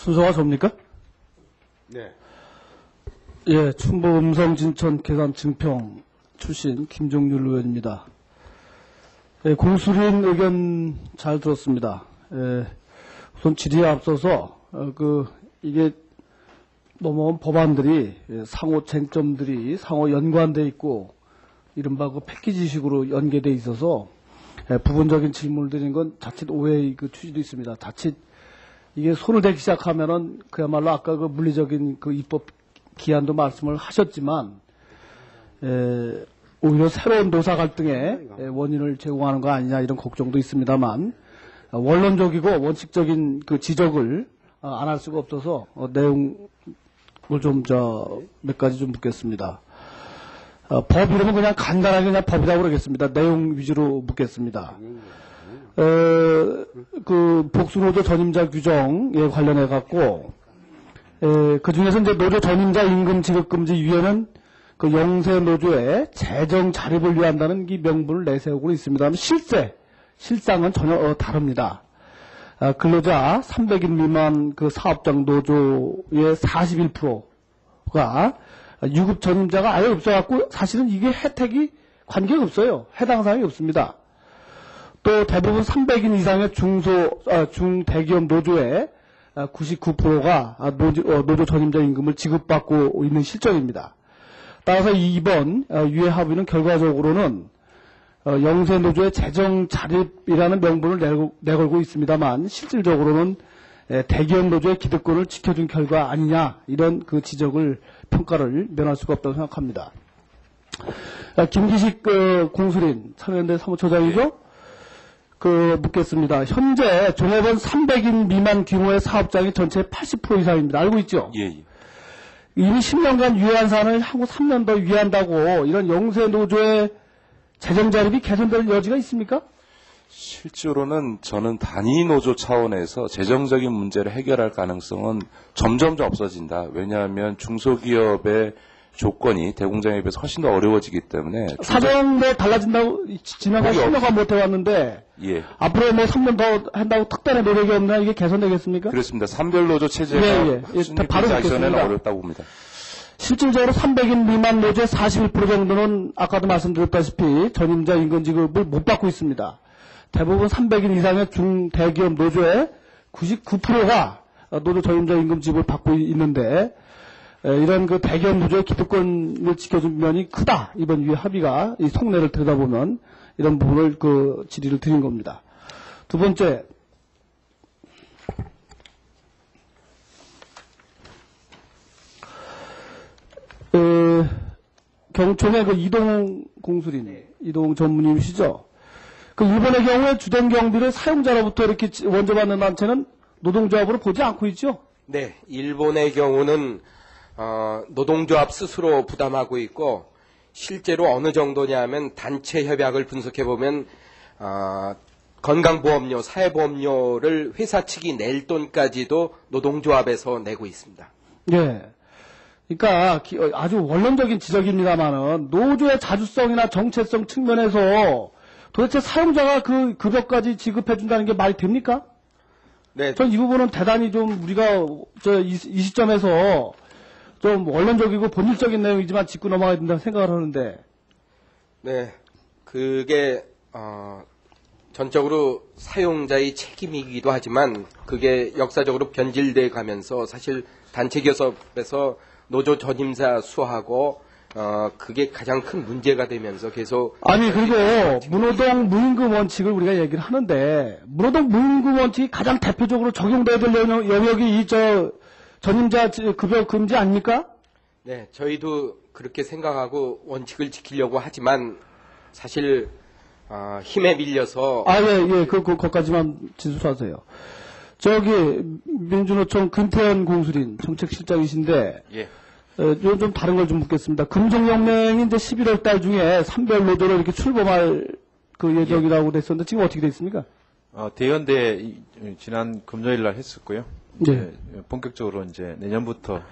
순서가 접니까? 네. 예, 충북 음성 진천 계산 증평 출신 김종률 의원입니다. 예, 공수린 의견 잘 들었습니다. 예, 우선 질의에 앞서서 어, 그 이게 넘어온 법안들이 예, 상호 쟁점들이 상호 연관돼 있고 이른바 그 패키지식으로 연계돼 있어서 예, 부분적인 질문을 드린 건 자칫 오해의 그 취지도 있습니다. 자칫 이게 손을 대기 시작하면은 그야말로 아까 그 물리적인 그 입법 기한도 말씀을 하셨지만 에, 오히려 새로운 노사 갈등의 에, 원인을 제공하는 거 아니냐 이런 걱정도 있습니다만 어, 원론적이고 원칙적인 그 지적을 어, 안할 수가 없어서 어, 내용을 좀 저 몇 가지 좀 묻겠습니다. 어, 법 이름은 그냥 간단하게 그냥 법이라고 그러겠습니다. 내용 위주로 묻겠습니다. 어, 그 복수노조 전임자 규정에 관련해 갖고 그 중에서 이제 노조 전임자 임금 지급 금지 위에는 그 영세 노조의 재정 자립을 위한다는 이 명분을 내세우고 있습니다만 실제 실상은 전혀 어, 다릅니다. 아, 근로자 300인 미만 그 사업장 노조의 41%가 유급 전임자가 아예 없어갖고 사실은 이게 혜택이 관계가 없어요. 해당 사항이 없습니다. 또 대부분 300인 이상의 중소, 아, 중대기업 노조의 99%가 노조, 어, 노조 전임자 임금을 지급받고 있는 실정입니다. 따라서 이번 어, 유해 합의는 결과적으로는 어, 영세 노조의 재정 자립이라는 명분을 내걸고 있습니다만 실질적으로는 에, 대기업 노조의 기득권을 지켜준 결과 아니냐 이런 그 지적을 평가를 면할 수가 없다고 생각합니다. 아, 김기식 그 공수린 참여연대 사무처장이죠. 그 묻겠습니다. 현재 종업원 300인 미만 규모의 사업장이 전체 80% 이상입니다. 알고 있죠? 예, 예. 이미 10년간 유예한 사안을 하고 3년 더 유예한다고 이런 영세 노조의 재정 자립이 개선될 여지가 있습니까? 실제로는 저는 단위 노조 차원에서 재정적인 문제를 해결할 가능성은 점점 없어진다. 왜냐하면 중소기업의 조건이 대공장에 비해서 훨씬 더 어려워지기 때문에 사정도 달라진다고 지난번 10년간 못 해왔는데 예 앞으로 뭐 3년 더 한다고 특단의 노력이 없나 이게 개선되겠습니까? 그렇습니다. 산별 노조 체제가 예, 예. 예, 바로 듣겠습니다. 어렵다고 봅니다. 실질적으로 300인 미만 노조의 41% 정도는 아까도 말씀드렸다시피 전임자 임금 지급을 못 받고 있습니다. 대부분 300인 이상의 중대기업 노조의 99%가 노조 전임자 임금 지급을 받고 있는데 에, 이런 그 대기업 노조의 기득권을 지켜준 면이 크다. 이번 위에 합의가 이 속내를 들여다보면 이런 부분을 그 질의를 드린 겁니다. 두 번째, 어, 경총의 그 이동 공수린, 이동 전무님이시죠? 그 일본의 경우에 주된 경비를 사용자로부터 이렇게 지- 원조받는 단체는 노동조합으로 보지 않고 있죠? 네, 일본의 경우는 어, 노동조합 스스로 부담하고 있고 실제로 어느 정도냐면 단체 협약을 분석해 보면 어, 건강보험료, 사회보험료를 회사 측이 낼 돈까지도 노동조합에서 내고 있습니다. 예. 그러니까 아주 원론적인 지적입니다만은 노조의 자주성이나 정체성 측면에서 도대체 사용자가 그 급여까지 지급해 준다는 게 말이 됩니까? 네, 전 이 부분은 대단히 좀 우리가 저 이 시점에서 좀 원론적이고 본질적인 내용이지만 짚고 넘어가야 된다고 생각을 하는데. 네, 그게 어, 전적으로 사용자의 책임이기도 하지만 그게 역사적으로 변질돼 가면서 사실 단체 기업에서 노조 전임자 수하고 어, 그게 가장 큰 문제가 되면서 계속 아니 그리고 문호동 무임금 원칙을 우리가 얘기를 하는데 문호동 무임금 원칙이 가장 대표적으로 적용돼야 될 영역- 영역이 이 저 전임자 지- 급여 금지 아닙니까? 네, 저희도 그렇게 생각하고 원칙을 지키려고 하지만 사실 어, 힘에 밀려서 아, 예, 예, 그, 그, 거기까지만 진술하세요. 저기, 민주노총 금태현 공수린 정책실장이신데, 예. 어, 좀, 좀 다른 걸 좀 묻겠습니다. 금종연맹이 이제 11월 달 중에 산별 노조로 이렇게 출범할 그 예정이라고 됐었는데, 지금 어떻게 됐습니까? 어, 대연대 이- 지난 금요일 날 했었고요. 네. 이제 본격적으로 이제 내년부터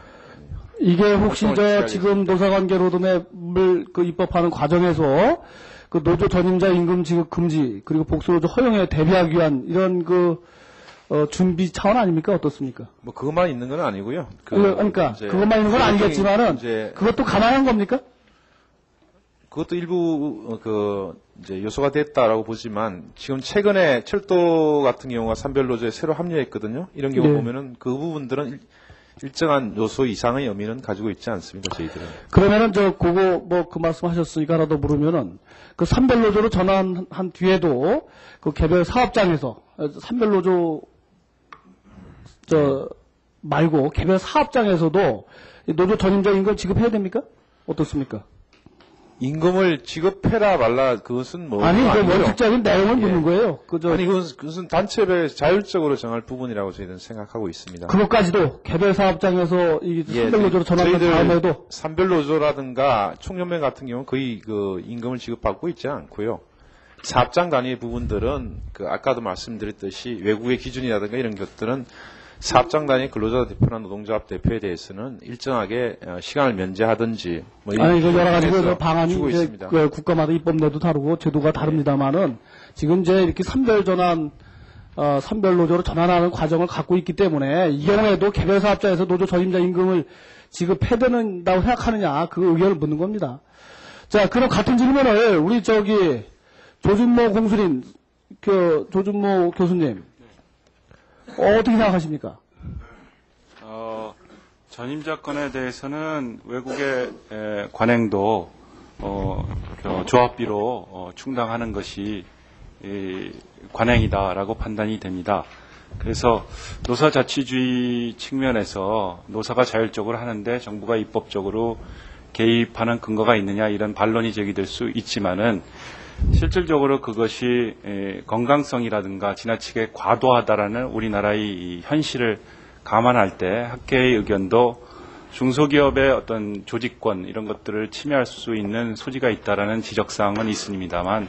이게 혹시 저. 지금 노사관계 노동법을 그 입법하는 과정에서 그 노조 전임자 임금 지급 금지 그리고 복수노조 허용에 대비하기 위한 이런 그 어, 준비 차원 아닙니까? 어떻습니까? 뭐 그것만 있는 건 아니고요. 그 그, 러니까 그것만 있는 건 아니겠지만은 그것도 감안한 겁니까? 그것도 일부 어, 그 이제 요소가 됐다라고 보지만 지금 최근에 철도 같은 경우가 산별노조에 새로 합류했거든요. 이런 경우 네. 보면은 그 부분들은 일- 일정한 요소 이상의 의미는 가지고 있지 않습니다. 저희들은. 그러면은 저 그거 뭐 그 말씀하셨으니까 하나 더 물으면은 그 산별 노조로 전환한 뒤에도 그 개별 사업장에서 어, 산별 노조 저 말고 개별 사업장에서도 이 노조 전임자 임금 지급해야 됩니까? 어떻습니까? 임금을 지급해라 말라 그것은 뭐 아니 그 아니고요. 원칙적인 내용을 예. 묻는 거예요. 그저 아니 그것은, 그것은 단체별 자율적으로 정할 부분이라고 저희는 생각하고 있습니다. 그것까지도 개별 사업장에서 이 예, 산별노조로 전환한 저희들 다음에도 산별노조라든가 총연맹 같은 경우는 거의 그 임금을 지급받고 있지 않고요. 사업장 단위의 부분들은 그 아까도 말씀드렸듯이 외국의 기준이라든가 이런 것들은 사업장 단위 근로자 대표나 노동조합 대표에 대해서는 일정하게 어, 시간을 면제하든지 뭐 이런 아니 그 여러 가지 그 방안이 주고 있습니다. 그 국가마다 입법내도 다르고 제도가 다릅니다만은 지금 이제 이렇게 선별 전환 어, 선별 노조로 전환하는 과정을 갖고 있기 때문에 이 경우에도 개별 사업자에서 노조 전임자 임금을 지급해야 된다고 생각하느냐 그 의견을 묻는 겁니다. 자 그럼 같은 질문을 우리 저기 조준모 공수린 그 조준모 교수님 어, 어떻게 생각하십니까? 어, 전임자 건에 대해서는 외국의 에, 관행도 어, 저 조합비로 어, 충당하는 것이 이, 관행이다라고 판단이 됩니다. 그래서 노사자치주의 측면에서 노사가 자율적으로 하는데 정부가 입법적으로 개입하는 근거가 있느냐 이런 반론이 제기될 수 있지만은 실질적으로 그것이 에, 건강성이라든가 지나치게 과도하다라는 우리나라의 이 현실을 감안할 때 학계의 의견도 중소기업의 어떤 조직권 이런 것들을 침해할 수 있는 소지가 있다라는 지적사항은 있습니다만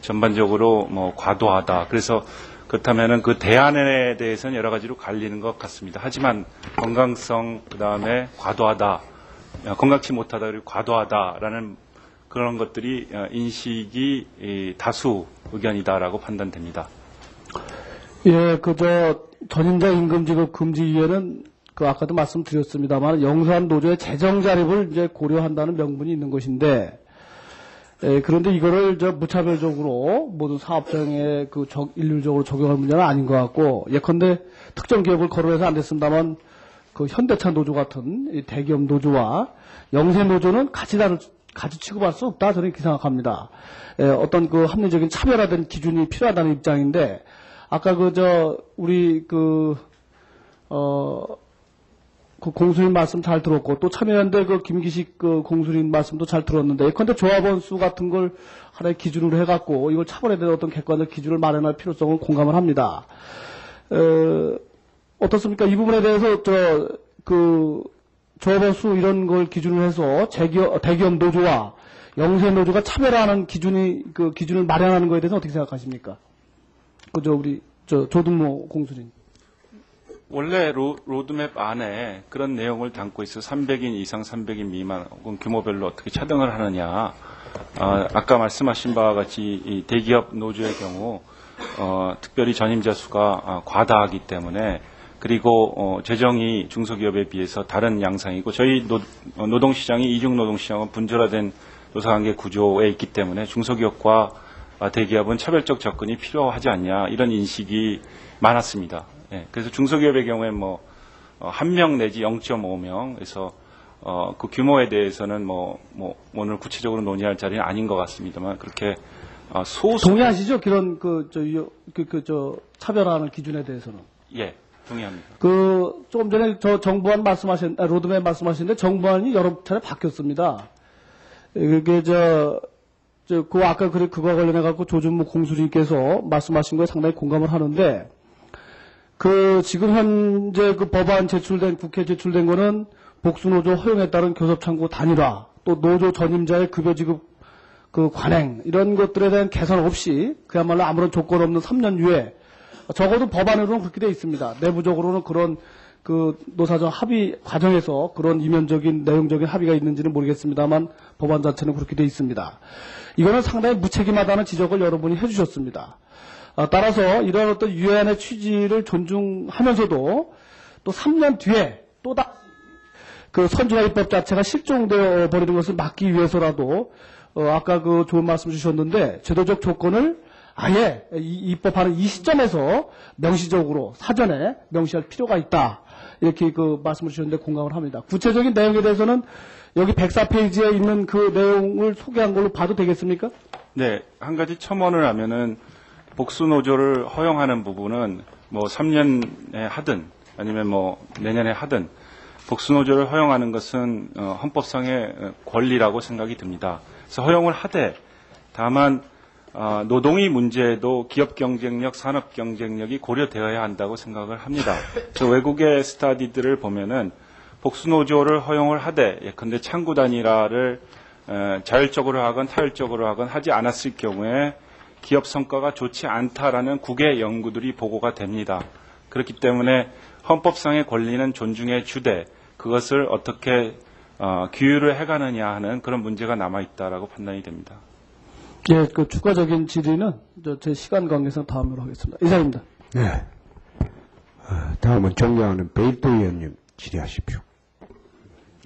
전반적으로 뭐 과도하다. 그래서 그렇다면은 그 대안에 대해서는 여러 가지로 갈리는 것 같습니다. 하지만 건강성 그다음에 과도하다. 어, 건강치 못하다 그리고 과도하다라는 그런 것들이 어, 인식이 이, 다수 의견이다라고 판단됩니다. 예, 그, 저, 전임자 임금 지급 금지위에는 그 아까도 말씀드렸습니다만 영산 노조의 재정 자립을 이제 고려한다는 명분이 있는 것인데, 예, 그런데 이거를 저 무차별적으로 모든 사업장에 그 적, 일률적으로 적용할 문제는 아닌 것 같고, 예컨대 특정 기업을 거론해서 안 됐습니다만 그 현대차 노조 같은 이 대기업 노조와 영세 노조는 같이 다룰 같이 취급할 수 없다 저는 이렇게 생각합니다. 예, 어떤 그 합리적인 차별화된 기준이 필요하다는 입장인데 아까 그 저 우리 그 어, 그 공수인 말씀 잘 들었고 또 참여연대 그 김기식 그 공수인 말씀도 잘 들었는데 예컨대 조합원 수 같은 걸 하나의 기준으로 해갖고 이걸 차별에 대한 어떤 객관적 기준을 마련할 필요성을 공감을 합니다. 어, 어떻습니까? 이 부분에 대해서 저그 조합원 수 이런 걸 기준으로 해서 재기업, 대기업 노조와 영세 노조가 차별화하는 기준이 그 기준을 마련하는 거에 대해서 어떻게 생각하십니까? 그저 우리 저 조든모 공수진. 원래 로, 로드맵 안에 그런 내용을 담고 있어 300인 이상 300인 미만 혹은 규모별로 어떻게 차등을 하느냐. 아, 아까 말씀하신 바와 같이 이 대기업 노조의 경우 어, 특별히 전임자 수가 아, 과다하기 때문에 그리고 어, 재정이 중소기업에 비해서 다른 양상이고 저희 노, 어, 노동시장이 이중 노동시장은 분절화된 노사관계 구조에 있기 때문에 중소기업과 아, 대기업은 차별적 접근이 필요하지 않냐 이런 인식이 많았습니다. 예, 그래서 중소기업의 경우에 뭐 한 명 내지 0.5명에서 어, 그 규모에 대해서는 뭐, 뭐 오늘 구체적으로 논의할 자리는 아닌 것 같습니다만 그렇게 어, 소수 동의하시죠? 그런 그저 그 그 저 차별화하는 기준에 대해서는. 예 동의합니다. 그 조금 전에 저 정부안 말씀하신 아, 로드맵 말씀하시는데 정부안이 여러 차례 바뀌었습니다. 이게 저, 저, 그 아까 그 그거 관련해 갖고 조준무 공수님께서 말씀하신 거에 상당히 공감을 하는데 그 지금 현재 그 법안 제출된 국회 제출된 거는 복수노조 허용에 따른 교섭창구 단일화 또 노조 전임자의 급여 지급 그 관행 이런 것들에 대한 개선 없이 그야말로 아무런 조건 없는 3년 후에 적어도 법안으로는 그렇게 돼 있습니다. 내부적으로는 그런 그 노사정 합의 과정에서 그런 이면적인 내용적인 합의가 있는지는 모르겠습니다만 법안 자체는 그렇게 돼 있습니다. 이거는 상당히 무책임하다는 지적을 여러분이 해주셨습니다. 아, 따라서 이러한 어떤 유엔의 취지를 존중하면서도 또 3년 뒤에 또다 그 선진화 입법 자체가 실종되어 버리는 것을 막기 위해서라도 어, 아까 그 좋은 말씀 주셨는데 제도적 조건을 아예 이- 입법하는 이 시점에서 명시적으로 사전에 명시할 필요가 있다. 이렇게 그 말씀을 주셨는데 공감을 합니다. 구체적인 내용에 대해서는 여기 104페이지에 있는 그 내용을 소개한 걸로 봐도 되겠습니까? 네, 한 가지 첨언을 하면은 복수 노조를 허용하는 부분은 뭐 3년에 하든 아니면 뭐 내년에 하든 복수 노조를 허용하는 것은 어, 헌법상의 어, 권리라고 생각이 듭니다. 그래서 허용을 하되 다만 어, 노동의 문제에도 기업 경쟁력, 산업 경쟁력이 고려되어야 한다고 생각을 합니다. 그래서 외국의 스타디들을 보면은 복수 노조를 허용을 하되 예컨대 창구 단일화를 에, 자율적으로 하건 타율적으로 하건 하지 않았을 경우에 기업 성과가 좋지 않다라는 국외 연구들이 보고가 됩니다. 그렇기 때문에 헌법상의 권리는 존중해 주되 그것을 어떻게 어, 규율을 해가느냐 하는 그런 문제가 남아 있다라고 판단이 됩니다. 예, 그 추가적인 질의는 저제 시간 관계상 다음으로 하겠습니다. 이상입니다. 네. 어, 다음은 존경하는 베이트 의원님 질의하십시오.